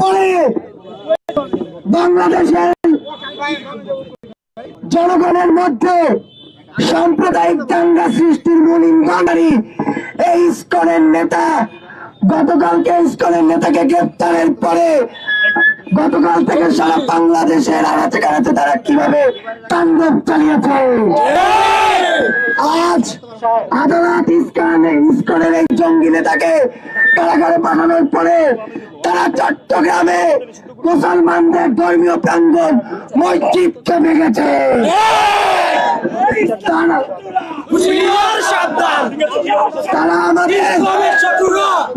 পরে বাংলাদেশের জনগণের মধ্যে সাম্প্রদায়িক দাঙ্গা সৃষ্টির মূল ইন্ধনকারী এই ইস্কনের নেতা, গতকালকে ইস্কনের নেতাকে গ্রেপ্তারের পরে গতকাল থেকে সারা বাংলাদেশের আনাচে কানাচে তারা কীভাবে তাণ্ডব চালিয়েছে? আজ আদালত ইস্কনে ইস্কনের এই জঙ্গি নেতাকে কারাগারে পাঠানোর পরে তারা চট্টগ্রামে মুসলমানদের ধর্মীয় প্রাঙ্গণ মসজিদকে ভেঙেছে।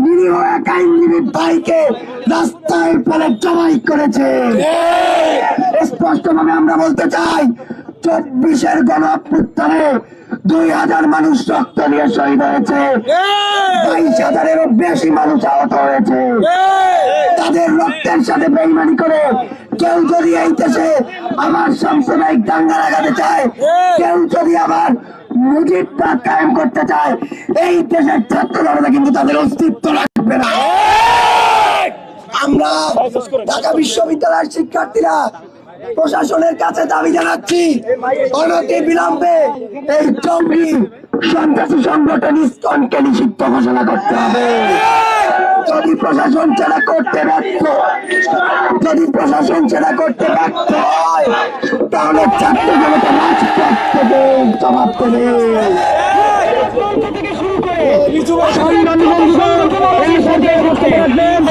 নিরীহ এক আইনজীবী ভাইকে রাস্তায় করেছে। আমরা বলতে চাই, চব্বিশের গণ দুই হাজার মানুষ রক্ত দিয়ে শহীদ হয়েছে। বাইশ হাজারেরও বেশি মানুষ আহত হয়েছে। তাদের রক্তের সাথে বেইমানি করে কেউ যদি এই দেশে আমার সাম্প্রদায়িক দাঙ্গা লাগাতে চায় কেউ যদি আবার মুজিববাদ কায়েম করতে চায় এই দেশের ছাত্র জনতা কিন্তু তাদের অস্তিত্ব রাখবে না। আমরা ঢাকা বিশ্ববিদ্যালয়ের শিক্ষার্থীরা প্রশাসনের কাছে দাবি জানাচ্ছি অনতি বিলম্বে এই জঙ্গি সন্ত্রাসী সংগঠন ইসকনকে নিষিদ্ধ ঘোষণা করতে হবে যদি প্রশাসন সেটা করতে ব্যর্থ যদি প্রশাসন সেটা করতে ব্যর্থ হয় তাহলে ছাত্র জনতা রাজপথ থেকে জবাব দেবে সংগ্রামী বন্ধুগণ, এই রাখবেন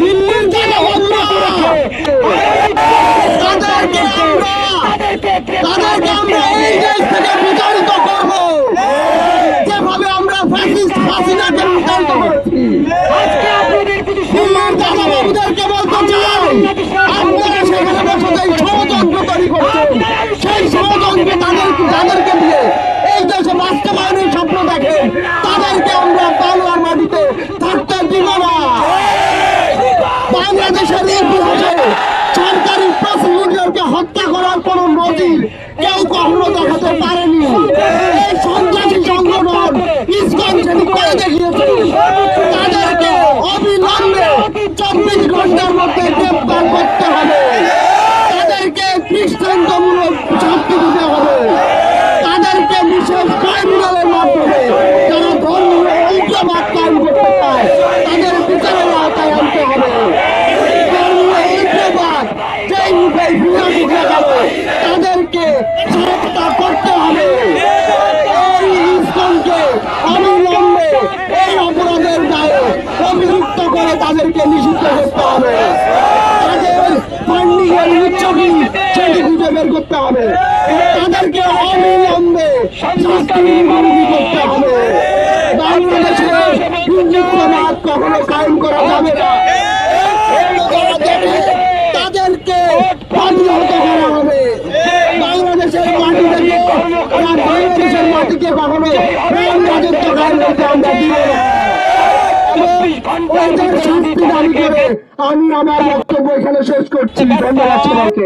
দিল্লির যারা হত্যা করেছে, তাদেরকে আমরা এই দেশ থেকে বিতাড়িত করব যেভাবে আমরা ফ্যাসিস্ট হাসিনাকে বিতাড়িত করেছি দিল্লির দাদা বাবুদেরকে বলতে চাই আপনারা সেখানে বসে যে ষড়যন্ত্র তৈরি করছেন সেই ষড়যন্ত্র তাদের তাদেরকে দিয়ে এই দেশে বাস্তবায়নের স্বপ্ন দেখেন তাদেরকে আমরা বাংলার মাটিতে থাকতে দিব না বাংলাদেশের ইতিহাসে সরকারি প্রসিকিউটরকে হত্যা করার কোন নজির কেউ কখনো দেখাতে পারেনি এই সন্ত্রাসী সংগঠন ইসকন সেটি করে দেখিয়েছে তাদেরকে অবিলম্বে চব্বিশ ঘণ্টার মধ্যে গ্রেপ্তার করতে হবে তাদেরকে দৃষ্টান্তমূলক শাস্তি দিতে হবে তাদেরকে বিশেষ ট্রাইব্যুনালের মাধ্যমে যারা ধর্মীয় ঐক্যবাদ কায়েম করতে চায় তাদের বিচারের আওতায় আনতে হবে ধর্মীয় ঐক্যবাদ যেই মুখে বিনাশ উঠে গেল তাদেরকে হত্যা করতে হবে এই ইসলামকে অবিলম্বে এই অপরাধের দায়ে অভিযুক্ত করে তাদেরকে নিষিদ্ধ করতে হবে তাদের ফান্ডিং এর উচ্চকি সেটি খুঁজে বের করতে হবে তাদেরকে অবিলম্বে শাস্তিমুখী করতে হবে বাংলাদেশে হিন্দুত্ববাদ কখনো কায়েম করা যাবে না যারা দেবে, তাদেরকে প্রতিহত করা হবে বাংলাদেশের মাটি থেকে আর বাংলাদেশের কখনো প্রেম রাজত্ব আমরা দিব আমি আমার বক্তব্য এখানে শেষ করছি ধন্যবাদ সবাইকে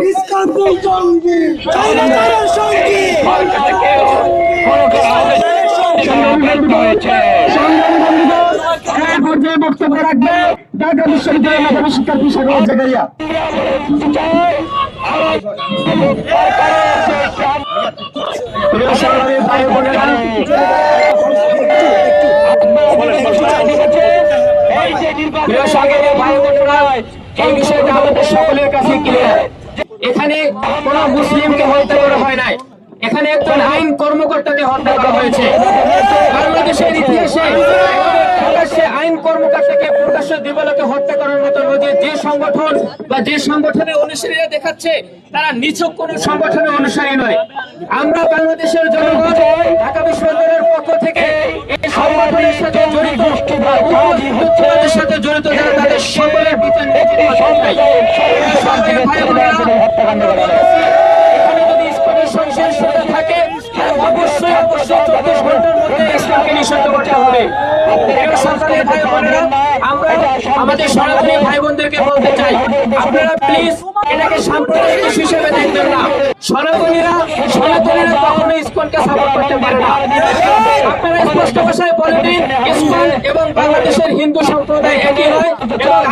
পর্যায়ে বক্তব্য রাখবে ঢাকা বিশ্ববিদ্যালয়ের মেধাবী শিক্ষার্থী সাগর জাকারিয়া এই বিষয়টা আমাদের সকলের কাছে ক্লিয়ার এখানে কোন মুসলিমকে হত্যা করা হয় নাই। এখানে একজন আইন কর্মকর্তাকে হত্যা করা হয়েছে। বাংলাদেশের ইতিহাসে আইন কর্মকর্তাকে প্রকাশ্য হত্যা করার মতো নদীর যে সংগঠন বা যে সংগঠনের অনুসারীরা দেখাচ্ছে, তারা নিছক কোন সংগঠনের অনুসারী নয়। আমরা বাংলাদেশের জনগণ ঢাকা বিশ্ববিদ্যালয়ের পক্ষ থেকে এই সাথে জড়িত জড়িত করতে চাই। সরকারি ভাই বোনেরা, এখানে ইসলামের সংসার সুবিধা থাকে, অবশ্যই অবশ্যই চব্বিশ ঘণ্টার মধ্যে ইসলামকে নিষিদ্ধ করতে হবে। আমরা আমাদের সনাতনী ভাই বোনদেরকে বলতে চাই এবং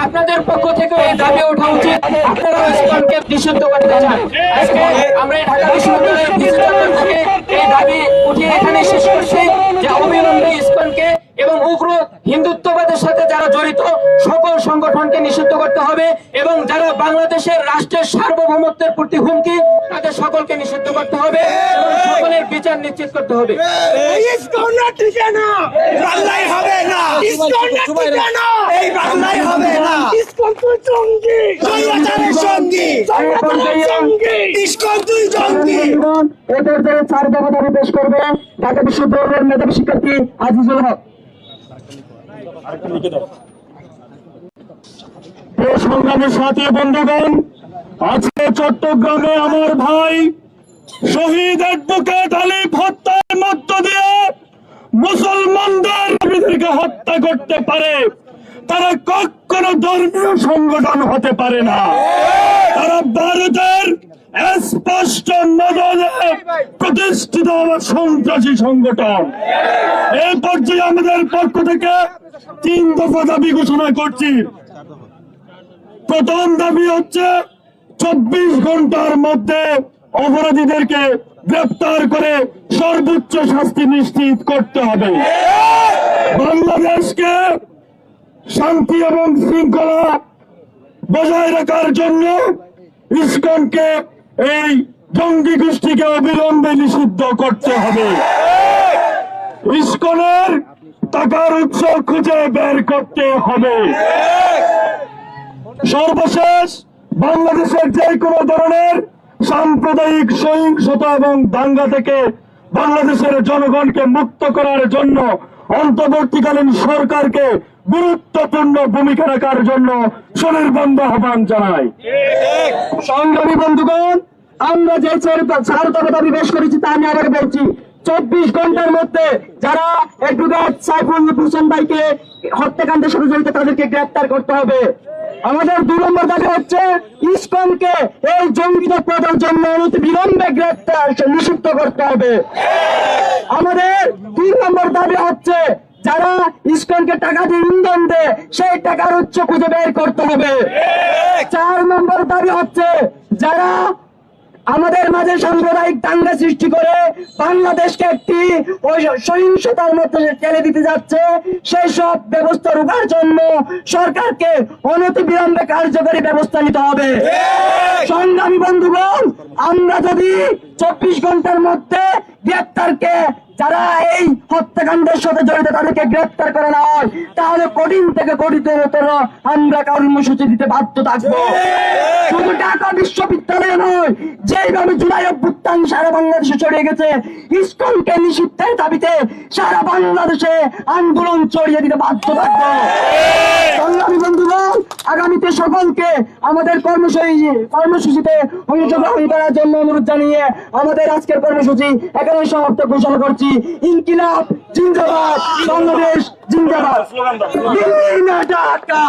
আপনাদের পক্ষ থেকে এই দাবি ওঠা উচিত। আপনারা ইসকনকে নিষিদ্ধ করতে চান। আজকে আমরা ঢাকা বিশ্ববিদ্যালয়ের এই দাবি উঠিয়ে এখানে শেষ করছি যে অবিলম্বে ইসকনকে এবং উগ্র হিন্দুত্ববাদের সাথে যারা জড়িত সংগঠনকে নিষিদ্ধ করতে হবে এবং যারা বাংলাদেশের রাষ্ট্রের সার্বভৌমত্বের প্রতি হুমকি তাদের সকলকে নিষিদ্ধ করতে হবে এবং সকলের বিচার নিশ্চিত করতে হবে। হবে না। ইসকনরা এই বাংলায় হবে না। ইসকন তুই জঙ্গি স্বৈরাচারের সঙ্গী। ইসকন তুই জঙ্গি এ পর্যায়ে চার দফা পেশ করবে ঢাকা বিশ্ববিদ্যালয়ের মেধাবী শিক্ষার্থী আজিজুল হক। প্রিয় সংগ্রামী সাথী বন্ধুগণ, আজকে চট্টগ্রামে আমার ভাই শহীদ অ্যাডভোকেট আলিফ হত্যার মধ্য দিয়ে মুসলমানদের হত্যা করতে পারে। তারা কখনো ধর্মীয় সংগঠন হতে পারে না। তারা ভারতের স্পষ্ট নজরে প্রতিষ্ঠিত সন্ত্রাসী সংগঠন। এই পর্যায়ে আমাদের পক্ষ থেকে তিন দফা দাবি ঘোষণা করছি। প্রথম দাবি হচ্ছে চব্বিশ ঘণ্টার মধ্যে অপরাধীদেরকে গ্রেপ্তার করে সর্বোচ্চ শাস্তি নিশ্চিত করতে হবে। বাংলাদেশকে শান্তি এবং শৃঙ্খলা বজায় রাখার জন্য ইসকনকে এই জঙ্গি গোষ্ঠীকে অবিলম্বে নিষিদ্ধ করতে হবে। ইসকনের টাকার উৎস খুঁজে বের করতে হবে। সর্বশেষ বাংলাদেশের যে কোনো ধরনের সাম্প্রদায়িক সহিংসতা এবং দাঙ্গা থেকে বাংলাদেশের জনগণকে মুক্ত করার জন্য অন্তর্বর্তীকালীন সরকারকে গুরুত্বপূর্ণ ভূমিকা রাখার জন্য স্বনির্বন্ধ আহ্বান জানাই। সংগ্রামী বন্ধুগণ, আমরা যে চার দাবি পেশ করেছি তা আমি আবার বলছি। চব্বিশ ঘণ্টার মধ্যে যারা অ্যাডভোকেট সাইফুল হোসেন ভাইকে হত্যাকাণ্ডের সাথে জড়িত তাদেরকে গ্রেপ্তার করতে হবে। আমাদের দুই নম্বর দাবি হচ্ছে, ইসকনকে এই জঙ্গি তৎপরতার জন্য বিলম্বে গ্রেপ্তার নিষিদ্ধ করতে হবে। আমাদের তিন নম্বর দাবি হচ্ছে, যারা ইসকনকে টাকা দিয়ে ইন্ধন দেয়, সেই টাকার উৎস খুঁজে বের করতে হবে। চার নম্বর দাবি হচ্ছে, যারা আমাদের মাঝে সাম্প্রদায়িক দাঙ্গা সৃষ্টি করে বাংলাদেশকে একটি সহিংসতার মধ্যে ঠেলে দিতে যাচ্ছে সেই সব ব্যবস্থা রোখার জন্য সরকারকে অনতি বিলম্বে কার্যকরী ব্যবস্থা নিতে হবে। সংগ্রামী বন্ধুগণ আমরা যদি চব্বিশ ঘণ্টার মধ্যে গ্রেপ্তারকে যারা এই হত্যাকাণ্ডের সাথে জড়িত তাদেরকে গ্রেপ্তার করে না হয় তাহলে কঠিন থেকে কঠিনতর আমরা কর্মসূচি দিতে বাধ্য থাকব। শুধু ঢাকা বিশ্ববিদ্যালয় নয় যেইভাবে জুলাই অভ্যুত্থান সারা বাংলাদেশে ছড়িয়ে গেছে ইসকনকে নিষিদ্ধের দাবিতে সারা বাংলাদেশে আন্দোলন ছড়িয়ে দিতে বাধ্য থাকব। সংগ্রামী বন্ধুগণ আগামীতে সকলকে আমাদের কর্মসূচি কর্মসূচিতে অংশগ্রহণ করার জন্য অনুরোধ জানিয়ে আমাদের আজকের কর্মসূচি এখানে সমাপ্ত ঘোষণা করছি। ইনকিলাব জিন্দাবাদ। বাংলাদেশ জিন্দাবাদ। দিল্লি না ঢাকা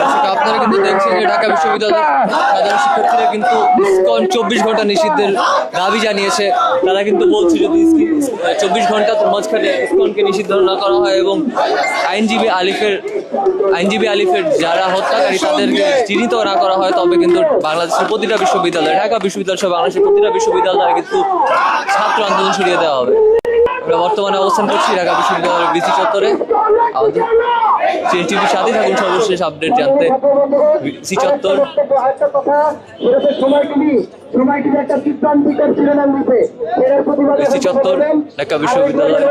দর্শক, আপনারা কিন্তু দেখছেন যে ঢাকা বিশ্ববিদ্যালয়ের সাধারণ শিক্ষার্থীরা কিন্তু ইসকন চব্বিশ ঘণ্টা নিষিদ্ধের দাবি জানিয়েছে। তারা কিন্তু বলছে যদি চব্বিশ ঘণ্টা মাঝখানে ইসকনকে নিষিদ্ধ না করা হয় এবং আইনজীবী আলিফের আইনজীবী আলিফের যারা হত্যাকারী তাদেরকে চিহ্নিত না করা হয় তবে কিন্তু বাংলাদেশের প্রতিটা বিশ্ববিদ্যালয় ঢাকা বিশ্ববিদ্যালয় সহ বাংলাদেশের প্রতিটা বিশ্ববিদ্যালয়ে কিন্তু ছাত্র আন্দোলন সরিয়ে দেওয়া হবে। আমরা বর্তমানে অবস্থান করছি ঢাকা বিশ্ববিদ্যালয়ের বিসি চত্বরে। আমাদের টিভির সাথে থাকুন, সর্বশেষ আপডেট জানতে। বিসি চত্বর। বিসি চত্বর, ঢাকা বিশ্ববিদ্যালয়।